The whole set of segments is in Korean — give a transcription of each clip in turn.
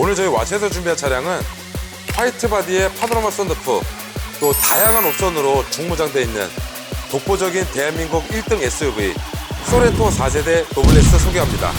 오늘 저희 와체에서 준비한 차량은 화이트 바디의 파노라마 썬루프 또 다양한 옵션으로 중무장돼 있는 독보적인 대한민국 1등 SUV 소렌토 4세대 노블레스 소개합니다.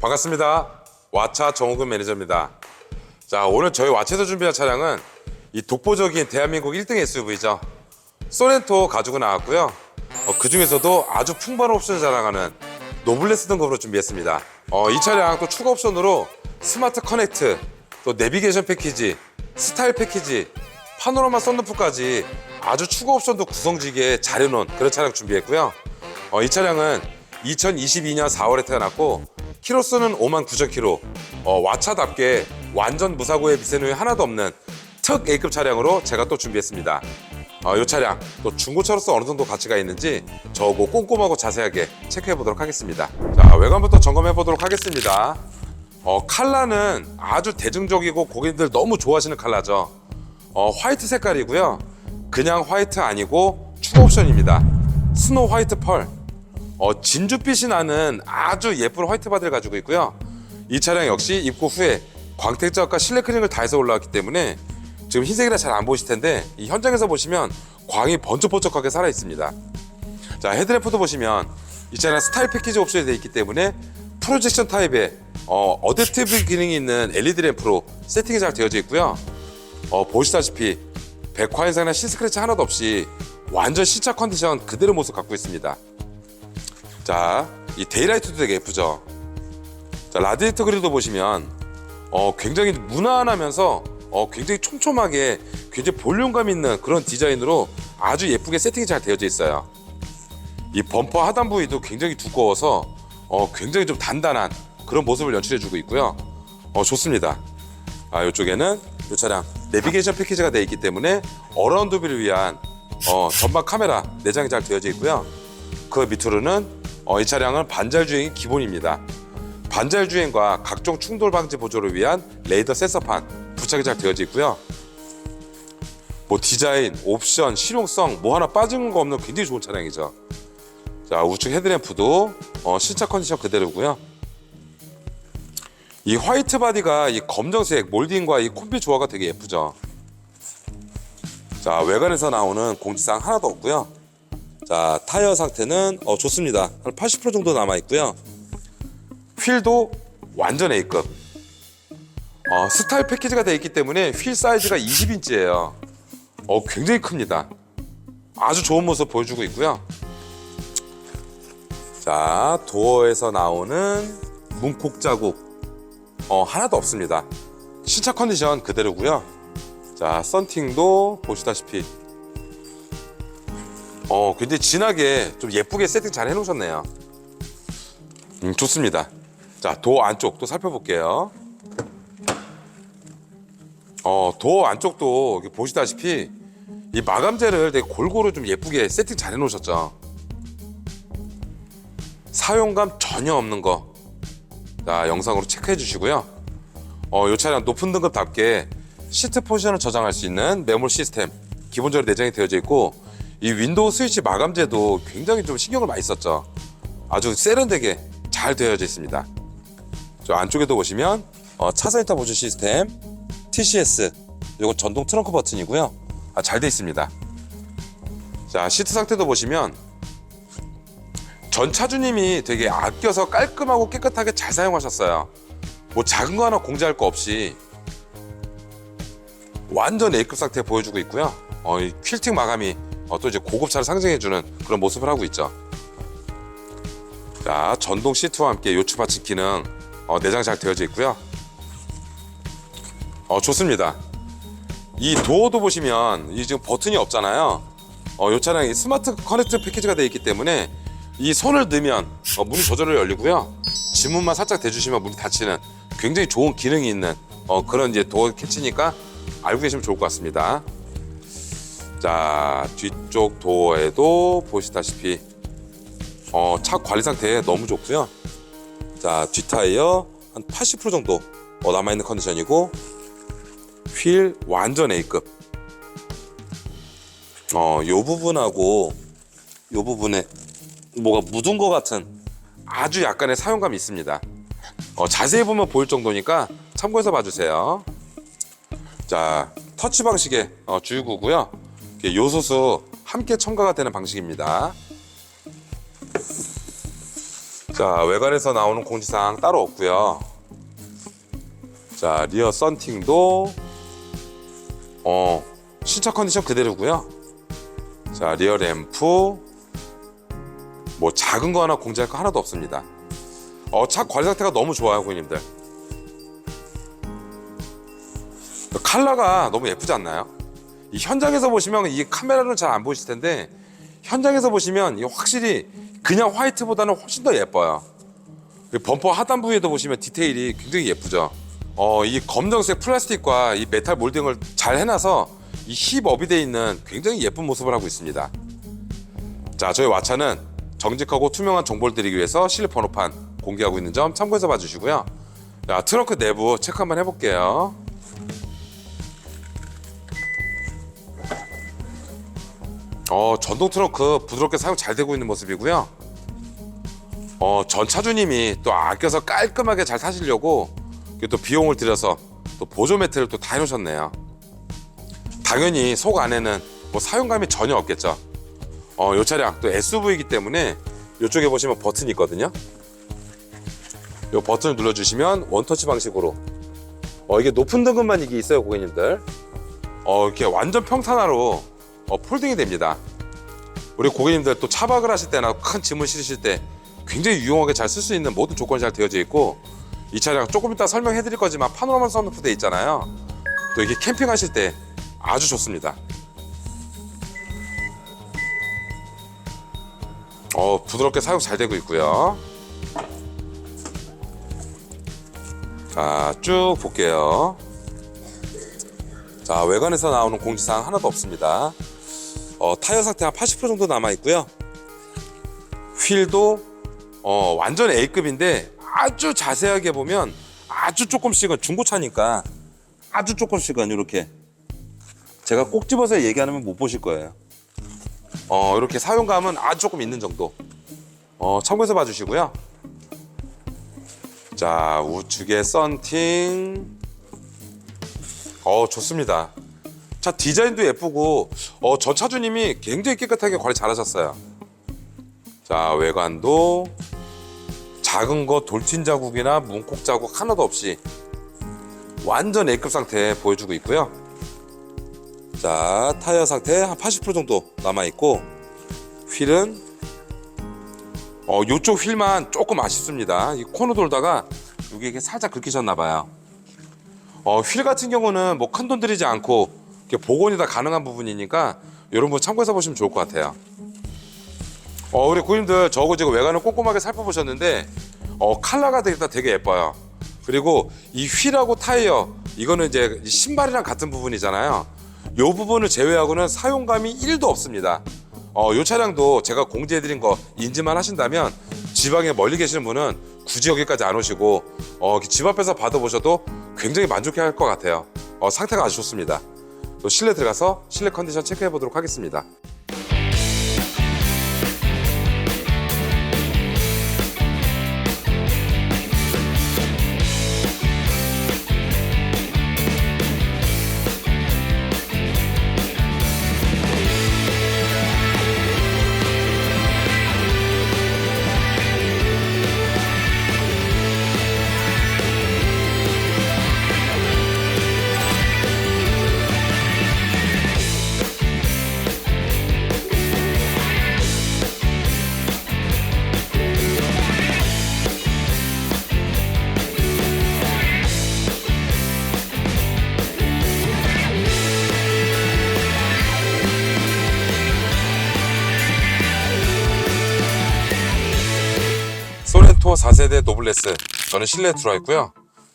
반갑습니다. 와차 정호근 매니저입니다. 자, 오늘 저희 와차에서 준비한 차량은 이 독보적인 대한민국 1등 SUV죠. 소렌토 가지고 나왔고요. 어, 그 중에서도 아주 풍부한 옵션을 자랑하는 노블레스 등급으로 준비했습니다. 어, 이 차량 또 추가 옵션으로 스마트 커넥트, 또 내비게이션 패키지, 스타일 패키지, 파노라마 썬루프까지 아주 추가 옵션도 구성지게 잘 해놓은 그런 차량 준비했고요. 어, 이 차량은 2022년 4월에 태어났고 키로수는 5만 9천 킬로. 어, 와차답게 완전 무사고에 미세누이 하나도 없는 특 A급 차량으로 제가 또 준비했습니다. 어, 이 차량 또 중고차로서 어느 정도 가치가 있는지 저거 꼼꼼하고 자세하게 체크해 보도록 하겠습니다. 자 외관부터 점검해 보도록 하겠습니다. 어, 칼라는 아주 대중적이고 고객님들 너무 좋아하시는 칼라죠. 어, 화이트 색깔이고요. 그냥 화이트 아니고 추가 옵션입니다. 스노우 화이트 펄. 어, 진주빛이 나는 아주 예쁜 화이트 바디를 가지고 있고요. 이 차량 역시 입고 후에 광택작과 실내 클링을 다 해서 올라왔기 때문에 지금 흰색이라 잘 안 보이실 텐데 이 현장에서 보시면 광이 번쩍번쩍하게 살아 있습니다. 자 헤드램프도 보시면 이 차량 스타일 패키지 옵션이 되어 있기 때문에 프로젝션 타입의 어, 어댑티브 기능이 있는 LED 램프로 세팅이 잘 되어져 있고요. 어, 보시다시피 백화 현상이나 시스크래치 하나도 없이 완전 시차 컨디션 그대로 모습 갖고 있습니다. 자, 이 데이라이트도 되게 예쁘죠. 자, 라디에이터 그릴도 보시면 어, 굉장히 무난하면서 어, 굉장히 촘촘하게 굉장히 볼륨감 있는 그런 디자인으로 아주 예쁘게 세팅이 잘 되어져 있어요. 이 범퍼 하단 부위도 굉장히 두꺼워서 어, 굉장히 좀 단단한 그런 모습을 연출해주고 있고요. 어, 좋습니다. 아, 이쪽에는 이 차량 내비게이션 패키지가 되어 있기 때문에 어라운드 뷰를 위한 어, 전방 카메라 내장이 잘 되어져 있고요. 그 밑으로는 어, 이 차량은 반잘 주행이 기본입니다. 반잘 주행과 각종 충돌 방지 보조를 위한 레이더 센서판 부착이 잘 되어져 있고요. 뭐 디자인, 옵션, 실용성 뭐 하나 빠진 거 없는 굉장히 좋은 차량이죠. 자 우측 헤드램프도 어, 신차 컨디션 그대로고요. 이 화이트 바디가 이 검정색 몰딩과 이 콤비 조화가 되게 예쁘죠. 자 외관에서 나오는 공지사항 하나도 없고요. 자 타이어 상태는 어, 좋습니다. 한 80% 정도 남아 있고요. 휠도 완전 A급. 어, 스타일 패키지가 되어 있기 때문에 휠 사이즈가 20인치예요. 어, 굉장히 큽니다. 아주 좋은 모습 보여주고 있고요. 자, 도어에서 나오는 문콕 자국 어, 하나도 없습니다. 신차 컨디션 그대로고요. 자, 썬팅도 보시다시피 어, 굉장히 진하게 좀 예쁘게 세팅 잘 해놓으셨네요. 음, 좋습니다. 자, 도어 안쪽도 살펴볼게요. 어, 도어 안쪽도 보시다시피 이 마감재를 되게 골고루 좀 예쁘게 세팅 잘 해놓으셨죠. 사용감 전혀 없는 거. 자, 영상으로 체크해 주시고요. 어, 이 차량 높은 등급답게 시트 포지션을 저장할 수 있는 메모리 시스템 기본적으로 내장이 되어져 있고 이 윈도우 스위치 마감재도 굉장히 좀 신경을 많이 썼죠. 아주 세련되게 잘 되어져 있습니다. 저 안쪽에도 보시면 어, 차선 인터 보조 시스템, TCS, 이거 전동 트렁크 버튼이고요. 아, 잘 돼 있습니다. 자 시트 상태도 보시면 전 차주님이 되게 아껴서 깔끔하고 깨끗하게 잘 사용하셨어요. 뭐 작은 거 하나 공지할 거 없이 완전 A급 상태 보여주고 있고요. 어, 이 퀼팅 마감이 어, 또 이제 고급차를 상징해주는 그런 모습을 하고 있죠. 자, 전동 시트와 함께 요추 받침 기능 어, 내장 잘 되어져 있고요. 어, 좋습니다. 이 도어도 보시면 이 지금 버튼이 없잖아요. 어, 이 차량이 스마트 커넥트 패키지가 되어 있기 때문에 이 손을 넣으면 어, 문이 저절로 열리고요. 지문만 살짝 대주시면 문이 닫히는 굉장히 좋은 기능이 있는 어, 그런 이제 도어 캐치니까 알고 계시면 좋을 것 같습니다. 자 뒤쪽 도어에도 보시다시피 어, 차 관리 상태 너무 좋고요. 자 뒷타이어 한 80% 정도 어, 남아있는 컨디션이고 휠 완전 A급 어, 요 부분하고 요 부분에 뭐가 묻은 것 같은 아주 약간의 사용감이 있습니다. 어, 자세히 보면 보일 정도니까 참고해서 봐주세요. 자, 터치 방식의 어, 주유구고요. 요소수 함께 첨가가 되는 방식입니다. 자, 외관에서 나오는 공지사항 따로 없고요. 자, 리어 썬팅도 어, 신차 컨디션 그대로고요. 자, 리어 램프 뭐 작은 거 하나 공지할 거 하나도 없습니다. 어, 차 관리 상태가 너무 좋아요, 고객님들. 컬러가 너무 예쁘지 않나요? 이 현장에서 보시면 이 카메라는 잘 안 보이실 텐데 현장에서 보시면 이 확실히 그냥 화이트보다는 훨씬 더 예뻐요. 이 범퍼 하단 부위에도 보시면 디테일이 굉장히 예쁘죠. 어, 이 검정색 플라스틱과 이 메탈 몰딩을 잘 해놔서 이 힙업이 돼 있는 굉장히 예쁜 모습을 하고 있습니다. 자, 저희 와차는 정직하고 투명한 정보를 드리기 위해서 실내 번호판 공개하고 있는 점 참고해서 봐주시고요. 자, 트렁크 내부 체크 한번 해볼게요. 어, 전동 트렁크 부드럽게 사용 잘 되고 있는 모습이고요. 어, 전 차주님이 또 아껴서 깔끔하게 잘 이렇게 또 비용을 들여서 또 보조 매트를 또 다 해놓으셨네요. 당연히 속 안에는 뭐 사용감이 전혀 없겠죠. 어, 이 차량 또 SUV이기 때문에 이쪽에 보시면 버튼이 있거든요. 이 버튼을 눌러주시면 원터치 방식으로 어, 이게 높은 등급만 이게 있어요, 고객님들. 어, 이렇게 완전 평탄화로 어, 폴딩이 됩니다. 우리 고객님들 또 차박을 하실 때나 큰 짐을 실으실 때 굉장히 유용하게 잘 쓸 수 있는 모든 조건이 잘 되어져 있고 이 차량 조금 이따 설명해 드릴 거지만 파노라마 선루프 돼 있잖아요. 또 이게 캠핑하실 때 아주 좋습니다. 어, 부드럽게 사용 잘 되고 있고요. 자, 쭉 볼게요. 자, 외관에서 나오는 공지사항 하나도 없습니다. 어, 타이어 상태 한 80% 정도 남아 있고요. 휠도 어, 완전 A급인데 아주 자세하게 보면 아주 조금씩은 중고차니까 아주 조금씩은 이렇게 제가 꼭 집어서 얘기 안 하면 못 보실 거예요. 어, 이렇게 사용감은 아주 조금 있는 정도. 어, 참고해서 봐주시고요. 자, 우측에 썬팅. 어, 좋습니다. 차 디자인도 예쁘고, 어, 전 차주님이 굉장히 깨끗하게 관리 잘하셨어요. 자, 외관도 작은 거 돌진 자국이나 문콕 자국 하나도 없이 완전 A급 상태 보여주고 있고요. 자, 타이어 상태 한 80% 정도 남아 있고 휠은 어, 요쪽 휠만 조금 아쉽습니다. 이 코너 돌다가 여기 살짝 긁히셨나 봐요. 어, 휠 같은 경우는 뭐 큰 돈 들이지 않고 복원이 다 가능한 부분이니까 이런 분 참고해서 보시면 좋을 것 같아요. 어, 우리 고객님들 저거 지금 외관을 꼼꼼하게 살펴보셨는데 어, 컬러가 되게, 되게 예뻐요. 그리고 이 휠하고 타이어 이거는 이제 신발이랑 같은 부분이잖아요. 이 부분을 제외하고는 사용감이 1도 없습니다. 어, 이 차량도 제가 공지해드린 거 인지만 하신다면 지방에 멀리 계시는 분은 굳이 여기까지 안 오시고 어, 집 앞에서 받아보셔도 굉장히 만족해 할 것 같아요. 어, 상태가 아주 좋습니다. 또 실내 들어가서 실내 컨디션 체크해 보도록 하겠습니다. 소렌토 4세대 노블레스 저는 실내에 들어와 있고요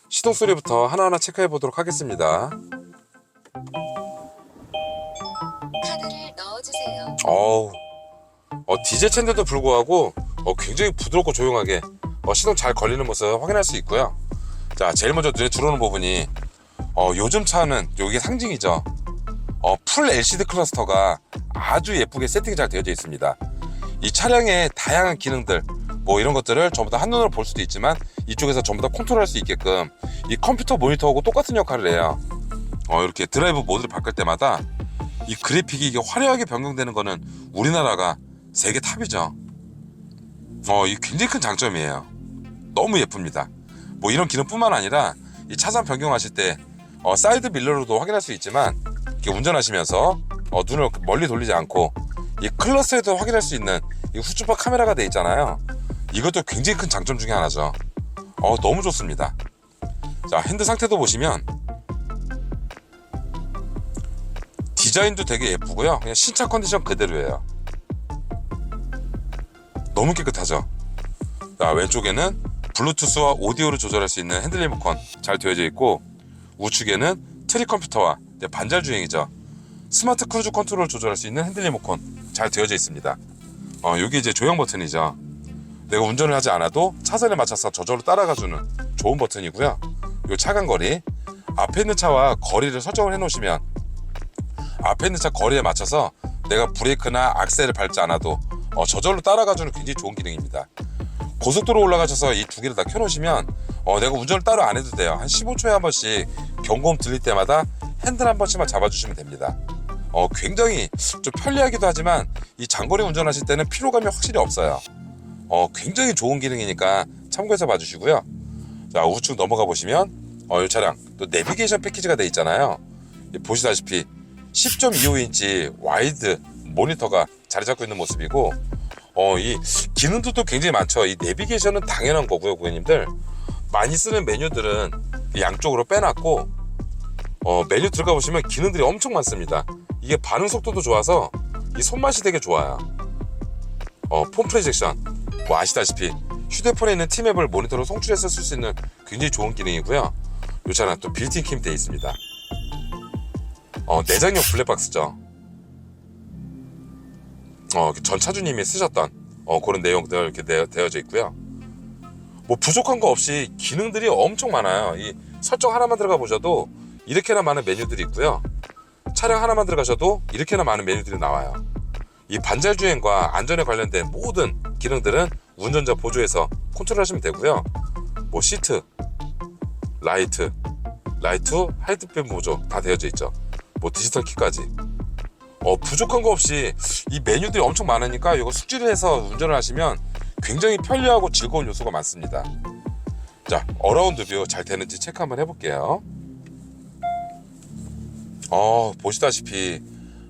시동 소리부터 하나하나 체크해 보도록 하겠습니다 카드를 넣어주세요. 어우, 어, 디젤 차인데도 불구하고 어, 굉장히 부드럽고 조용하게 어, 시동 잘 걸리는 모습 확인할 수 있고요. 자, 제일 먼저 눈에 들어오는 부분이 어, 요즘 차는 여기 상징이죠. 어, 풀 LCD 클러스터가 아주 예쁘게 세팅이 잘 되어져 있습니다. 이 차량의 다양한 기능들 뭐 이런 것들을 전부 다 한눈으로 볼 수도 있지만 이쪽에서 전부 다 컨트롤할 수 있게끔 이 컴퓨터 모니터하고 똑같은 역할을 해요. 어, 이렇게 드라이브 모드를 바꿀 때마다 이 그래픽이 이게 화려하게 변경되는 거는 우리나라가 세계 탑이죠. 어, 이 굉장히 큰 장점이에요. 너무 예쁩니다. 뭐 이런 기능뿐만 아니라 이 차선 변경하실 때 어, 사이드 밀러로도 확인할 수 있지만 이렇게 운전하시면서 어, 눈을 멀리 돌리지 않고 이 클러스에도 확인할 수 있는 이 후추파 카메라가 돼 있잖아요. 이것도 굉장히 큰 장점 중에 하나죠. 어, 너무 좋습니다. 자, 핸드 상태도 보시면 디자인도 되게 예쁘고요. 그냥 신차 컨디션 그대로예요. 너무 깨끗하죠. 자, 왼쪽에는 블루투스와 오디오를 조절할 수 있는 핸들 리모컨 잘 되어져 있고 우측에는 트리 컴퓨터와 반절 주행이죠. 스마트 크루즈 컨트롤 조절할 수 있는 핸들 리모컨 잘 되어져 있습니다. 어, 여기 이제 조형 버튼이죠. 내가 운전을 하지 않아도 차선에 맞춰서 저절로 따라가주는 좋은 버튼이고요. 요 차간 거리 앞에 있는 차와 거리를 설정을 해놓으시면 앞에 있는 차 거리에 맞춰서 내가 브레이크나 악셀을 밟지 않아도 어, 저절로 따라가주는 굉장히 좋은 기능입니다. 고속도로 올라가셔서 이 두 개를 다 켜놓으시면 어, 내가 운전을 따로 안 해도 돼요. 한 15초에 한 번씩 경고음 들릴 때마다 핸들 한 번씩만 잡아주시면 됩니다. 어, 굉장히 좀 편리하기도 하지만 이 장거리 운전하실 때는 피로감이 확실히 없어요. 어, 굉장히 좋은 기능이니까 참고해서 봐주시고요. 자 우측 넘어가 보시면 어, 이 차량 또 내비게이션 패키지가 돼 있잖아요. 이 보시다시피 10.25인치 와이드 모니터가 자리 잡고 있는 모습이고 어, 이 기능들도 굉장히 많죠. 이 내비게이션은 당연한 거고요, 고객님들. 많이 쓰는 메뉴들은 이 양쪽으로 빼놨고 어, 메뉴 들어가 보시면 기능들이 엄청 많습니다. 이게 반응 속도도 좋아서 이 손맛이 되게 좋아요. 어, 폰 프로젝션 뭐 아시다시피 휴대폰에 있는 티맵을 모니터로 송출해서 쓸 수 있는 굉장히 좋은 기능이고요. 이 차량 또 빌트인 캠이 되어 있습니다. 어, 내장형 블랙박스죠. 어, 전 차주님이 쓰셨던 어, 그런 내용들 이렇게 되- 되어 져 있고요. 뭐 부족한 거 없이 기능들이 엄청 많아요. 이 설정 하나만 들어가 보셔도 이렇게나 많은 메뉴들이 있고요. 차량 하나만 들어가셔도 이렇게나 많은 메뉴들이 나와요. 이 반절 주행과 안전에 관련된 모든 기능들은 운전자 보조에서 컨트롤하시면 되고요. 뭐 시트, 라이트, 라이트, 하이드백 보조 다 되어져 있죠. 뭐 디지털 키까지. 어, 부족한 거 없이 이 메뉴들이 엄청 많으니까 이거 숙지를 해서 운전을 하시면 굉장히 편리하고 즐거운 요소가 많습니다. 자, 어라운드 뷰 잘 되는지 체크 한번 해볼게요. 어, 보시다시피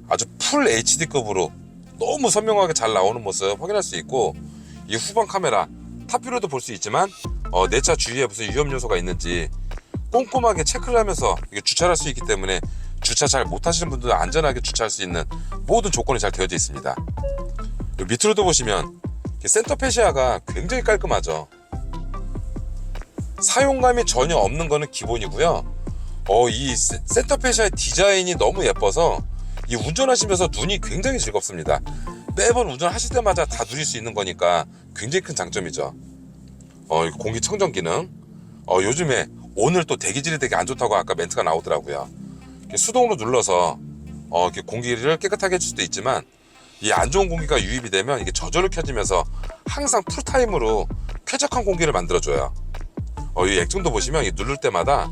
아주 풀 HD급으로 너무 선명하게 잘 나오는 모습 확인할 수 있고 이 후방 카메라 탑뷰로도 볼 수 있지만 어, 내 차 주위에 무슨 위험 요소가 있는지 꼼꼼하게 체크를 하면서 주차를 할 수 있기 때문에 주차 잘 못하시는 분들 안전하게 주차할 수 있는 모든 조건이 잘 되어져 있습니다. 요 밑으로도 보시면 센터 페시아가 굉장히 깔끔하죠. 사용감이 전혀 없는 거는 기본이고요. 어, 이 세- 센터 페시아의 디자인이 너무 예뻐서 이 운전하시면서 눈이 굉장히 즐겁습니다. 매번 운전하실 때마다 다 누릴 수 있는 거니까 굉장히 큰 장점이죠. 어, 이 공기청정 기능. 어, 요즘에 오늘 또 대기질이 되게 안 좋다고 아까 멘트가 나오더라고요. 수동으로 눌러서 어, 이렇게 공기를 깨끗하게 해줄 수도 있지만 이 안 좋은 공기가 유입이 되면 이게 저절로 켜지면서 항상 풀타임으로 쾌적한 공기를 만들어줘요. 어, 이 액정도 보시면 이 누를 때마다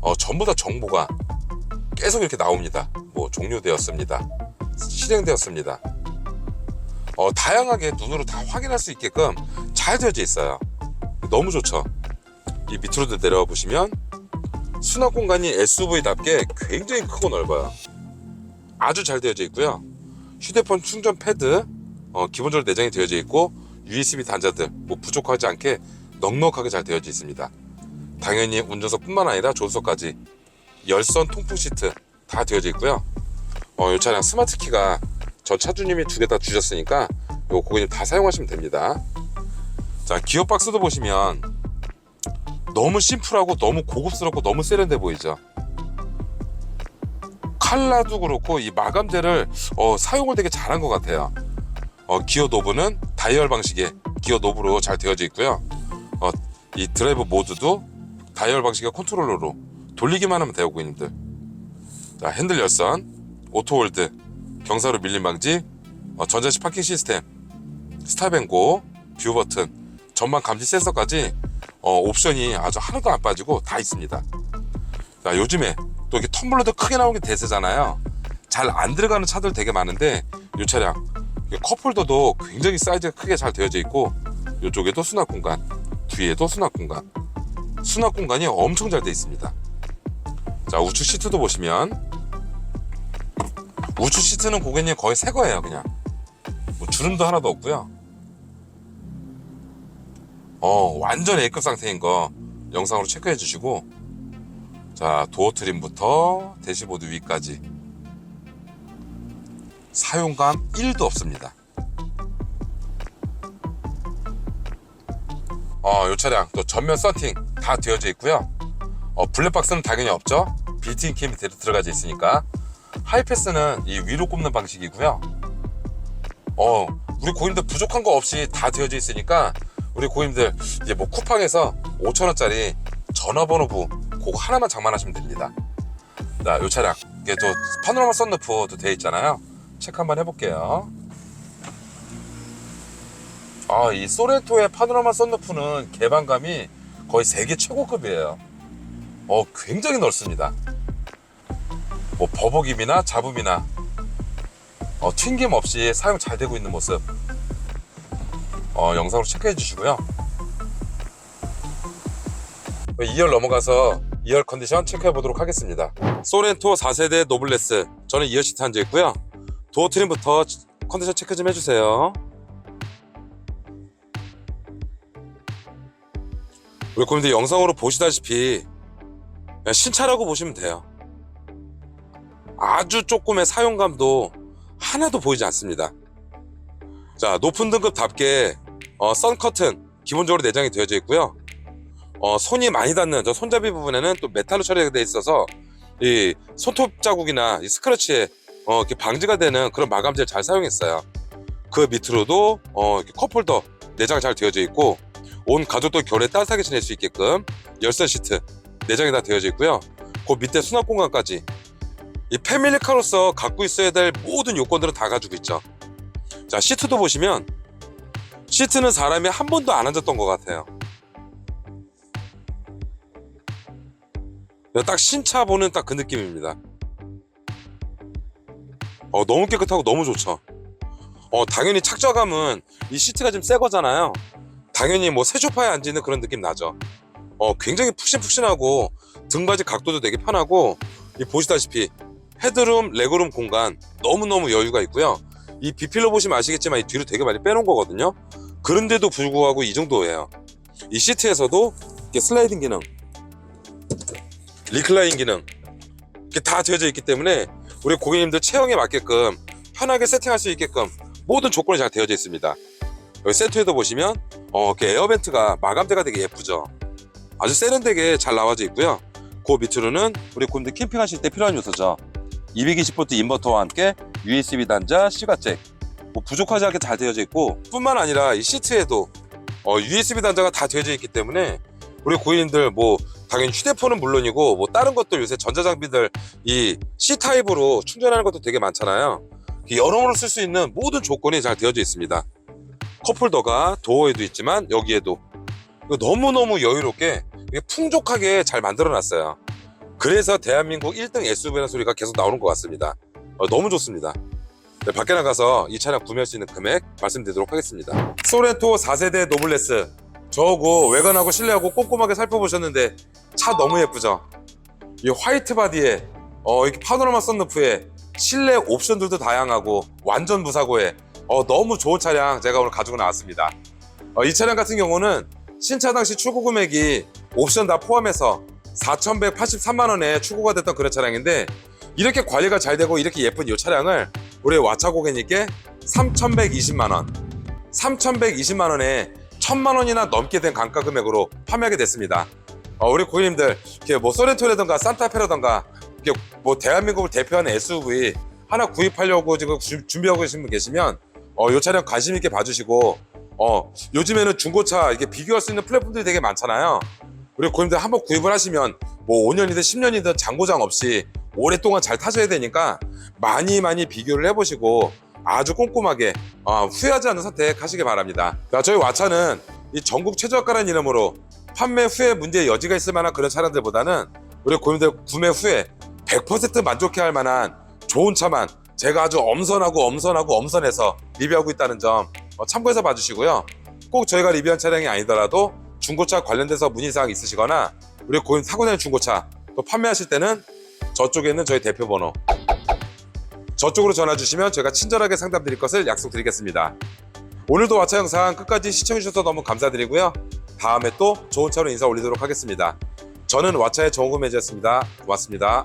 어, 전부 다 정보가 계속 이렇게 나옵니다. 뭐 종료되었습니다. 실행되었습니다. 어, 다양하게 눈으로 다 확인할 수 있게끔 잘 되어져 있어요. 너무 좋죠. 이 밑으로 내려와 보시면 수납 공간이 SUV답게 굉장히 크고 넓어요. 아주 잘 되어져 있고요. 휴대폰 충전 패드 어, 기본적으로 내장이 되어져 있고 USB 단자들 뭐 부족하지 않게 넉넉하게 잘 되어져 있습니다. 당연히 운전석뿐만 아니라 조수석까지 열선 통풍 시트 다 되어져 있고요. 어, 이 차량 스마트 키가 전 차주님이 두 개 다 주셨으니까 요 고객님 다 사용하시면 됩니다. 자 기어 박스도 보시면 너무 심플하고 너무 고급스럽고 너무 세련돼 보이죠. 칼라도 그렇고 이 마감재를 어, 사용을 되게 잘한 것 같아요. 어, 기어 노브는 다이얼 방식의 기어 노브로 잘 되어져 있고요. 어, 이 드라이브 모드도 다이얼 방식의 컨트롤러로 돌리기만 하면 돼요, 고객님들. 자, 핸들 열선, 오토홀드, 경사로 밀림 방지, 어, 전자식 파킹 시스템, 스탑앤고, 뷰 버튼, 전방 감지 센서까지 어, 옵션이 아주 하나도 안 빠지고 다 있습니다. 자, 요즘에 또 이렇게 텀블러도 크게 나오는 게 대세잖아요. 잘 안 들어가는 차들 되게 많은데 이 차량 컵홀더도 굉장히 사이즈가 크게 잘 되어져 있고 이쪽에도 수납 공간, 뒤에도 수납 공간, 수납 공간이 엄청 잘돼 있습니다. 자, 우측 시트도 보시면 우측 시트는 고객님 거의 새 거예요, 그냥. 뭐 주름도 하나도 없고요. 어, 완전 A급 상태인 거 영상으로 체크해 주시고 자, 도어 트림부터 대시보드 위까지 사용감 1도 없습니다. 어, 이 차량 또 전면 썬팅 다 되어져 있고요. 어, 블랙박스는 당연히 없죠. 빌트인 캠이 들- 들어가져 있으니까. 하이패스는 이 위로 꼽는 방식이고요. 어, 우리 고객님들 부족한 거 없이 다 되어져 있으니까 우리 고객님들 이제 뭐 쿠팡에서 5천 원짜리 전화번호부 그거 하나만 장만하시면 됩니다. 자, 이 차량 이게 또 파노라마 썬루프도 되어 있잖아요. 체크 한번 해볼게요. 아, 이 소렌토의 파노라마 썬루프는 개방감이 거의 세계 최고급이에요. 어, 굉장히 넓습니다. 뭐 버벅임이나 잡음이나 어, 튕김 없이 사용 잘 되고 있는 모습 어, 영상으로 체크해 주시고요. 2열 넘어가서 2열 컨디션 체크해 보도록 하겠습니다. 소렌토 4세대 노블레스 저는 2열 시트 앉아 있고요. 도어 트림부터 컨디션 체크 좀 해주세요. 우리 고객님들 영상으로 보시다시피 신차라고 보시면 돼요. 아주 조금의 사용감도 하나도 보이지 않습니다. 자, 높은 등급답게 어, 선 커튼 기본적으로 내장이 되어져 있고요. 어, 손이 많이 닿는 저 손잡이 부분에는 또 메탈로 처리되어 있어서 이 손톱 자국이나 이 스크래치에 어, 이렇게 방지가 되는 그런 마감재를 잘 사용했어요. 그 밑으로도 어, 이렇게 컵홀더 내장 잘 되어져 있고 온 가족도 겨울에 따뜻하게 지낼 수 있게끔 열선 시트 내장이 다 되어져 있고요. 그 밑에 수납 공간까지 이 패밀리카로서 갖고 있어야 될 모든 요건들은 다 가지고 있죠. 자 시트도 보시면 시트는 사람이 한 번도 안 앉았던 것 같아요. 딱 신차 보는 딱 그 느낌입니다. 어, 너무 깨끗하고 너무 좋죠. 어, 당연히 착좌감은 이 시트가 좀 새 거잖아요. 당연히 뭐 새 소파에 앉는 그런 느낌 나죠. 어, 굉장히 푹신푹신하고 등받이 각도도 되게 편하고 이 보시다시피 헤드룸, 레그룸 공간 너무너무 여유가 있고요. 이 비필로 보시면 아시겠지만 이 뒤로 되게 많이 빼놓은 거거든요. 그런데도 불구하고 이 정도예요. 이 시트에서도 이렇게 슬라이딩 기능, 리클라인 기능 이렇게 다 되어져 있기 때문에 우리 고객님들 체형에 맞게끔 편하게 세팅할 수 있게끔 모든 조건이 잘 되어져 있습니다. 여기 센터에도 보시면 어, 이렇게 에어벤트가 마감대가 되게 예쁘죠. 아주 세련되게 잘 나와져 있고요. 그 밑으로는 우리 고객님들 캠핑하실 때 필요한 요소죠. 220V 인버터와 함께 USB 단자, 시가잭 뭐 부족하지 않게 잘 되어져 있고 뿐만 아니라 이 시트에도 어, USB 단자가 다 되어져 있기 때문에 우리 고객님들 뭐 당연히 휴대폰은 물론이고 뭐 다른 것들 요새 전자장비들 이 C 타입으로 충전하는 것도 되게 많잖아요. 여러모로 쓸 수 있는 모든 조건이 잘 되어져 있습니다. 컵홀더가 도어에도 있지만 여기에도 이거 너무너무 여유롭게 풍족하게 잘 만들어놨어요. 그래서 대한민국 1등 SUV라는 소리가 계속 나오는 것 같습니다. 어, 너무 좋습니다. 네, 밖에 나가서 이 차량 구매할 수 있는 금액 말씀드리도록 하겠습니다. 소렌토 4세대 노블레스 저거 외관하고 실내하고 꼼꼼하게 살펴보셨는데 차 너무 예쁘죠? 이 화이트 바디에 어, 이렇게 파노라마 썬루프에 실내 옵션들도 다양하고 완전 무사고에 어, 너무 좋은 차량 제가 오늘 가지고 나왔습니다. 어, 이 차량 같은 경우는 신차 당시 출고 금액이 옵션 다 포함해서 4,183만 원에 출고가 됐던 그런 차량인데 이렇게 관리가 잘 되고 이렇게 예쁜 이 차량을 우리 와차 고객님께 3,120만 원, 3,120만 원에 1,000만 원이나 넘게 된 감가 금액으로 판매하게 됐습니다. 어, 우리 고객님들 뭐 소렌토라든가 산타페라든가 뭐 대한민국을 대표하는 SUV 하나 구입하려고 지금 주- 준비하고 계신 분 계시면 어, 이 차량 관심 있게 봐주시고 어, 요즘에는 중고차 이게 비교할 수 있는 플랫폼들이 되게 많잖아요. 우리 고객님들 한번 구입을 하시면 뭐 5년이든 10년이든 장고장 없이 오랫동안 잘 타셔야 되니까 많이 많이 비교를 해보시고 아주 꼼꼼하게 어, 후회하지 않는 선택하시기 바랍니다. 자, 저희 와차는 이 전국 최저가라는 이름으로 판매 후에 문제의 여지가 있을 만한 그런 차량들보다는 우리 고객님들 구매 후에 100% 만족해 할 만한 좋은 차만 제가 아주 엄선하고 엄선하고 엄선해서 리뷰하고 있다는 점 어, 참고해서 봐주시고요. 꼭 저희가 리뷰한 차량이 아니더라도 중고차 관련돼서 문의사항 있으시거나 우리 고객님 사고 낸 중고차 또 판매하실 때는 저쪽에 있는 저희 대표 번호 저쪽으로 전화 주시면 저희가 친절하게 상담 드릴 것을 약속드리겠습니다. 오늘도 와차 영상 끝까지 시청해주셔서 너무 감사드리고요. 다음에 또 좋은 차로 인사 올리도록 하겠습니다. 저는 와차의 정우구 매니저였습니다. 고맙습니다.